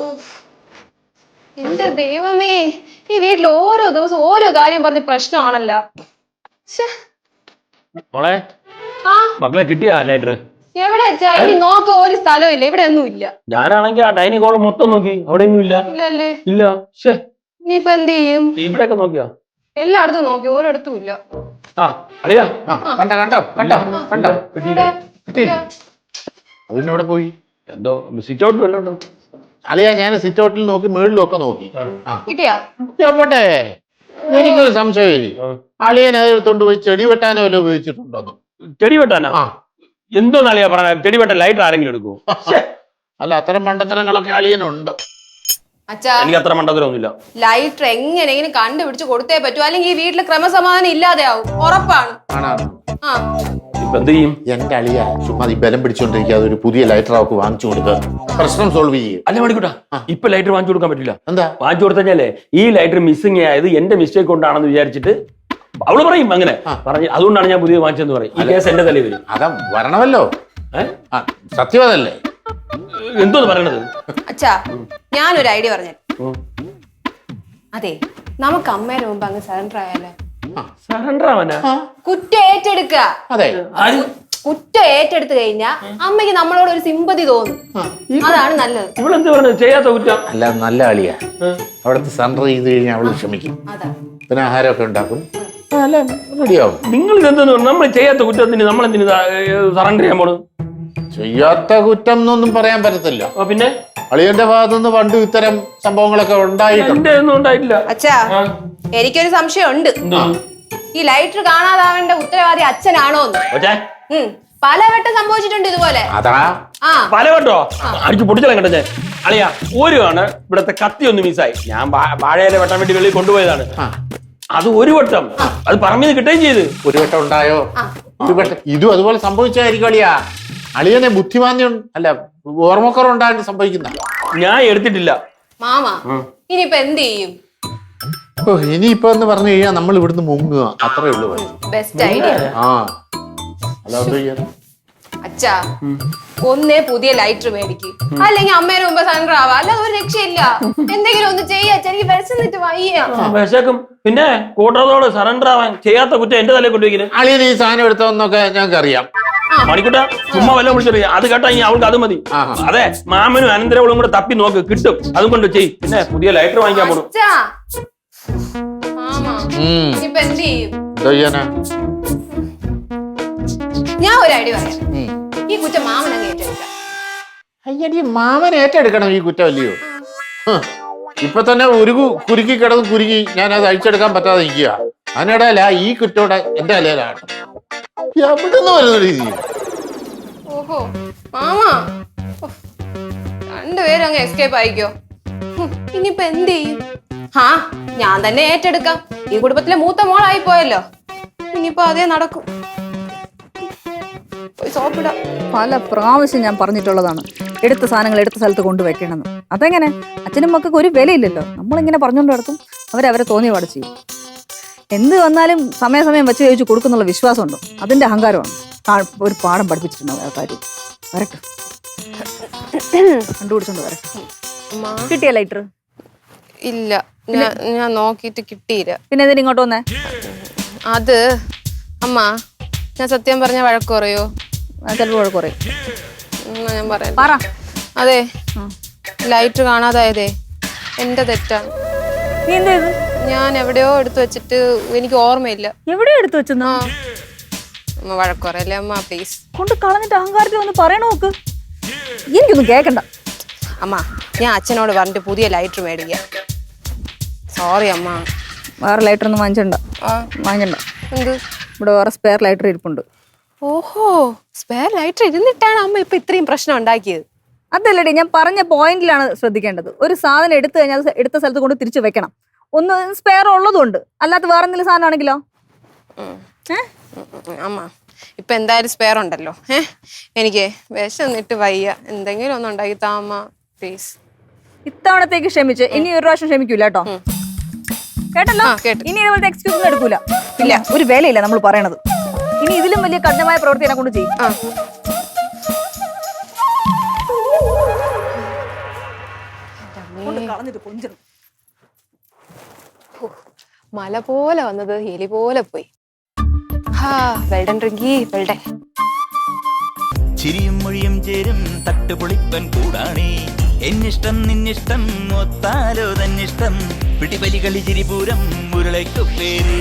ഉഫ്. എന്റെ ദൈവമേ ഈ വീട്ടിൽ ഓരോ ദിവസം ഓരോ കാര്യം പറഞ്ഞ് പ്രശ്നമാണല്ലോ. മോളെ ആ മക്കളെ കിട്ടിയാ ലൈറ്റർ എവിടെ വെച്ചാ? ഇനി നോക്ക ഒരു സ്ഥലവും ഇല്ല. ഇവിടെ ഒന്നും ഇല്ല. ഞാനാണെങ്കിൽ ആ ഡൈനിങ് ഹോൾ മൊത്തം നോക്കി. അവിടെ ഒന്നും ഇല്ല. ഇല്ലല്ലേ? ഇല്ല. ശ്ശേ. ഇനിയിപ്പൊ എന്ത് ചെയ്യും? ഇവിടെയൊക്കെ നോക്കിയോ? എല്ലായിടത്തും നോക്കി. ഒരിടത്തും ഇല്ല. ആ അറിയാ? ആ, കണ്ടോ കണ്ടോ കണ്ടോ കണ്ടോ? കിട്ടിയില്ലേ? അതിനോടെ പോയി? എന്തോ സിറ്റ് ഔട്ട് വല്ലതും ഉണ്ടോ? അളിയാ ഞാൻ സിറ്റ് ഔട്ടിൽ നോക്കി മേളിലൊക്കെ ഒക്കെ നോക്കി. ആ. കിട്ടിയാ? പോട്ടെ. എനിക്കൊരു സംശയമില്ല. ആ. അളിയൻ അത് എടുത്തോണ്ട് പോയി ചെടി വെട്ടാനോ വല്ലതും ഉപയോഗിച്ചിട്ടുണ്ടോ ചെടി വെട്ടാനോ? ആ. എന്തോ നാളിയാ പറഞ്ഞ ചെടി വെട്ടാൻ ലൈറ്റർ ആരെങ്കിലും എടുക്കൂ അല്ല അത്തരം മണ്ടത്തരങ്ങളൊക്കെ അളിയനുണ്ട്. അച്ഛാ. എനിക്ക് അത്ര മണ്ടത്തരമൊന്നുമില്ല. ലൈറ്റർ എങ്ങനെയെങ്കിലും കണ്ടുപിടിച്ച് കൊടുത്തേ പറ്റൂ. അല്ലെങ്കിൽ ഈ വീട്ടിൽ ക്രമസമാധാനം ഉറപ്പാണ്. ആണാണ് ആ. ഇപ്പൊ എന്ത് ചെയ്യും? എന്റെ അളിയ ചുമ്മാ ഈ ബലം പിടിച്ചോണ്ടിരിക്കാതെ ഒരു പുതിയ ലൈറ്റർ അവർക്ക് വാങ്ങിച്ചു കൊടുക്കുക പ്രശ്നം സോൾവ് ചെയ്യും. അല്ല മണിക്കൂട്ടാ ഇപ്പൊ ലൈറ്റർ വാങ്ങിച്ചു കൊടുക്കാൻ പറ്റില്ല. എന്താ? വാങ്ങിച്ചു കൊടുത്തല്ലേ ഈ ലൈറ്റർ മിസ്സിംഗ് ആയത് എന്റെ മിസ്റ്റേക്ക് കൊണ്ടാണെന്ന് വിചാരിച്ചിട്ട് അവൾ പറയും അങ്ങനെ. പറഞ്ഞു അതുകൊണ്ടാണ് ഞാൻ പുതിയത് വാങ്ങിച്ചെന്ന് പറയും. ഈ കേസ് എന്റെ തലയിൽ വരും. അതാ വരണമല്ലോ. സത്യം അതല്ലേ? എന്തോ പറയണത്? അച്ഛാ ഞാനൊരു ഐഡിയ പറഞ്ഞു. അതെ നമുക്ക് അമ്മയുടെ മുമ്പ് അങ്ങ് സറണ്ടർ ആയാലോ? സറണ്ടർ ആവാനാ? കുറ്റം ഏറ്റെടുക്കുക. അതെ. ആര്? കുറ്റം ഏറ്റെടുത്തു കഴിഞ്ഞാ അമ്മയ്ക്ക് നമ്മളോട് ഒരു സിമ്പതി തോന്നും. അതാണ് നല്ലത്. ഇവളെന്ത് പറഞ്ഞു ചെയ്യാത്ത കുറ്റം? അല്ല നല്ല അളിയ അവിടുത്തെ സറണ്ടർ ചെയ്ത് കഴിഞ്ഞാൽ അവൾ ക്ഷമിക്കും. അതാ. പിന്നെ ആഹാരമൊക്കെ ഉണ്ടാക്കും. അല്ല? റെഡിയാവും. നിങ്ങൾ ഇതെന്തെന്ന് പറഞ്ഞു നമ്മൾ ചെയ്യാത്ത കുറ്റത്തിന് നമ്മൾ എന്തിന് സറണ്ടർ ചെയ്യാൻ പോണു? ചെയ്യാത്ത കുറ്റം എന്നൊന്നും പറയാൻ പറ്റത്തില്ല. പിന്നെ? അളിയന്റെ ഭാഗത്തുനിന്ന് പണ്ട് ഇത്തരം സംഭവങ്ങളൊക്കെ ഉണ്ടായിട്ടുണ്ട്. ഉണ്ടായിട്ടില്ല. അച്ഛാ എനിക്കൊരു സംശയമുണ്ട്. ഉണ്ട് ഈ ലൈറ്റർ കാണാതാവേണ്ട ഉത്തരവാദി ഉം. പലവട്ടം സംഭവിച്ചിട്ടുണ്ട് ഇതുപോലെ. പലവട്ടോ? അടിച്ച് പൊട്ടിച്ചാലും കേട്ടോ ഞാൻ. അളിയാ ഒരു ആണ് ഇവിടത്തെ കത്തി ഒന്ന് മിസ്സായി ഞാൻ വാഴയിലെ വെട്ടാൻ വേണ്ടി വെളിയിൽ കൊണ്ടുപോയതാണ്. ആ, അത് ഒരു വട്ടം. അത് പറമ്പിൽ നിന്ന് കിട്ടുകയും ചെയ്ത്. ഒരു വട്ടം ഉണ്ടായോ? ഒരു വട്ടം. ഇതും അതുപോലെ സംഭവിച്ചായിരിക്കും അളിയാ. അളിയനെ ബുദ്ധിമാന്യം അല്ല ഓർമ്മക്കുറവുണ്ടായിട്ട് സംഭവിക്കുന്ന. ഞാൻ എടുത്തിട്ടില്ല. മാമ ഇനിയിപ്പൊ എന്ത് ചെയ്യും? ഓ ഇനിയിപ്പോ എന്ന് പറഞ്ഞു കഴിഞ്ഞാൽ നമ്മൾ ഇവിടുന്ന് മുങ്ങുക. അത്രേ ഉള്ളൂ. ബെസ്റ്റ് ഐഡിയ ആ. അതാ അച്ഛാ ഒന്നേ പുതിയ ലൈറ്റർ മേടിക്ക്. അല്ലെങ്കിൽ അമ്മേനെ മുമ്പ് സറണ്ടർ ആവാ അല്ലാതെ ഒരു രക്ഷയില്ല. എന്തെങ്കിലും ഒന്ന് ചെയ്യാ എനിക്ക് വിശന്നിട്ട് വയ്യ. വിശക്കും. പിന്നെ കൂട്ടത്തോട് സറണ്ടർ ആവാൻ ചെയ്യാത്ത കുറ്റം എന്റെ തലയിൽ കൊണ്ടുവയ്ക്കുന്നത് അളിയൻ ഈ സാധനം എടുത്തോന്നൊക്കെ ഞങ്ങൾക്ക് അറിയാം മണിക്കൂട്ട ചുമ്മാ വല്ല വിളിച്ചറിയാം അത് കേട്ടാ ഇനി അവൾക്ക് അത് മതി. അതെ മാമനും അനന്തരവളും കൂടെ തപ്പി നോക്ക് കിട്ടും. അതും കൊണ്ട് ചെയ് പിന്നെ പുതിയ ലൈറ്റർ വാങ്ങിക്കാൻ പോണു. ചെയ്യാനാ ഞാൻ ഒരു ഐഡിയ പറയാം. ഈ കുറ്റം മാമനങ്ങ് ഏറ്റെടുക്കാം അയ്യടി മാമൻ ഏറ്റെടുക്കണം ഈ കുറ്റം അല്ലയോ? ഇപ്പൊ തന്നെ ഉരുകു കുരുക്കി കിടന്ന് കുരുക്കി ഞാൻ അത് അഴിച്ചെടുക്കാൻ പറ്റാതെ നിൽക്കുക അതിനിടയില ഈ കുറ്റോടെ എന്റെ അലയിലാണ് എവിടുന്ന് വരുന്ന രീതി. ഓഹോ മാമ. രണ്ടുപേരും അങ്ങ് എസ്കേപ്പ് ആയിക്കോ. ഹും, ഇനിയിപ്പൊ എന്ത് ചെയ്യും? ആ ഞാൻ തന്നെ ഏറ്റെടുക്കാം. ഈ കുടുംബത്തിലെ മൂത്ത മോളായി പോയല്ലോ. ഇനിയിപ്പോ അതേ നടക്കും. സോപ്പിടാം. പല പ്രാവശ്യം ഞാൻ പറഞ്ഞിട്ടുള്ളതാണ്. എടുത്ത സാധനങ്ങൾ എടുത്ത സ്ഥലത്ത് കൊണ്ടുവയ്ക്കണമെന്ന് അതെങ്ങനെ? അച്ഛനും മക്കൾക്ക് ഒരു വിലയില്ലല്ലോ. നമ്മളിങ്ങനെ പറഞ്ഞുകൊണ്ട് നടത്തും അവരവരെ തോന്നി പാട് ചെയ്യും. എന്ത് വന്നാലും സമയാസമയം വെച്ച് ചോദിച്ച് കൊടുക്കുന്നുള്ള വിശ്വാസമുണ്ടോ. അതിന്റെ അഹങ്കാരമാണ്. ഒരു പാഠം പഠിപ്പിച്ചിട്ടുണ്ടാവും ആ കാര്യം. വരട്ടെ കണ്ടുപിടിച്ചോണ്ട് വരട്ടെ കിട്ടിയ ലൈറ്റർ? ഇല്ല. ഞാൻ നോക്കിയിട്ട് കിട്ടിയില്ല. പിന്നെ എന്തിനാ ഇങ്ങോട്ട് വന്നേ? അത് അമ്മ ഞാൻ സത്യം പറഞ്ഞ വഴക്ക് പറയോ? ചിലപ്പോൾ കുറയും. എന്നാ ഞാൻ പറയാം. പറ. അതെ. ലൈറ്റ് കാണാതായതേ. എന്റെ തെറ്റാണ്. നീ എന്ത് ചെയ്തു ഞാൻ എവിടെയോ എടുത്തു വെച്ചിട്ട് എനിക്ക് ഓർമ്മയില്ല. എവിടെ എടുത്തു വെച്ചെന്നാ? അമ്മ വഴക്കുറയല്ലേ അമ്മ പ്ലീസ് കൊണ്ട് കളഞ്ഞിട്ട് അഹങ്കാരത്തിൽ ഒന്ന് പറയണോ നോക്ക്. എനിക്കൊന്നും കേക്കണ്ട. അമ്മ ഞാൻ അച്ഛനോട് പറഞ്ഞിട്ട് പുതിയ ലൈറ്റർ മേടിക്കാം. സോറി അമ്മ. വേറെ ലൈറ്റർ ഒന്നും വാങ്ങിച്ചണ്ട. ആ. വാങ്ങിക്കണ്ട എന്ത്? ഇവിടെ വേറെ സ്പെയർ ലൈറ്റർ ഇരിപ്പുണ്ട്. ഓഹോ സ്പെയർ ലൈറ്റർ ഇരുന്നിട്ടാണ് അമ്മ ഇപ്പൊ ഇത്രയും പ്രശ്നം ഉണ്ടാക്കിയത്. അതല്ലടി ഞാൻ പറഞ്ഞ പോയിന്റിലാണ് ശ്രദ്ധിക്കേണ്ടത്. ഒരു സാധനം എടുത്തു കഴിഞ്ഞാൽ അത് എടുത്ത സ്ഥലത്ത് കൊണ്ട് തിരിച്ചു വെക്കണം. ഒന്ന് സ്പെയർ ഉള്ളതുകൊണ്ട് അല്ലാത്ത വേറെ എന്തെങ്കിലും സാധനം ആണെങ്കിലോ അമ്മ ഇപ്പൊ എന്തായാലും സ്പെയർ ഉണ്ടല്ലോ. ഏ? എനിക്ക് വിശന്നിട്ട് വയ്യ. എന്തെങ്കിലും ഒന്ന് ഉണ്ടാക്കി താ അമ്മ. പ്ലീസ് ഇത്തവണത്തേക്ക് ക്ഷമിച്ച്. ഇനി ഒരു പ്രാവശ്യം ക്ഷമിക്കൂല കേട്ടോ. കേട്ടല്ലോ? ആ, കേട്ടു. ഇനി ഇതുപോലത്തെ എക്സ്ക്യൂസ് എടുക്കൂല. ഇല്ല ഒരു വിലയില്ല നമ്മൾ പറയണത്. ഇനി ഇതിലും വലിയ കഠിനമായ പ്രവൃത്തി എന്നെ കൊണ്ട് ചെയ്യും. കളഞ്ഞിട്ട് മല പോലെ വന്നത് എലി പോലെ പോയി. വെൽഡൻ റിങ്കി വെൽഡൻ ചിരിയും മൊഴിയും ചേരും തട്ടുപൊളിപ്പൻ കൂടാണേ. എന്നിഷ്ടം നിന്നിഷ്ടം ഒത്താലോ തന്നിഷ്ടം. പിടിപലി കളി ചിരിപൂരം മുരളയ്ക്കു പേര്.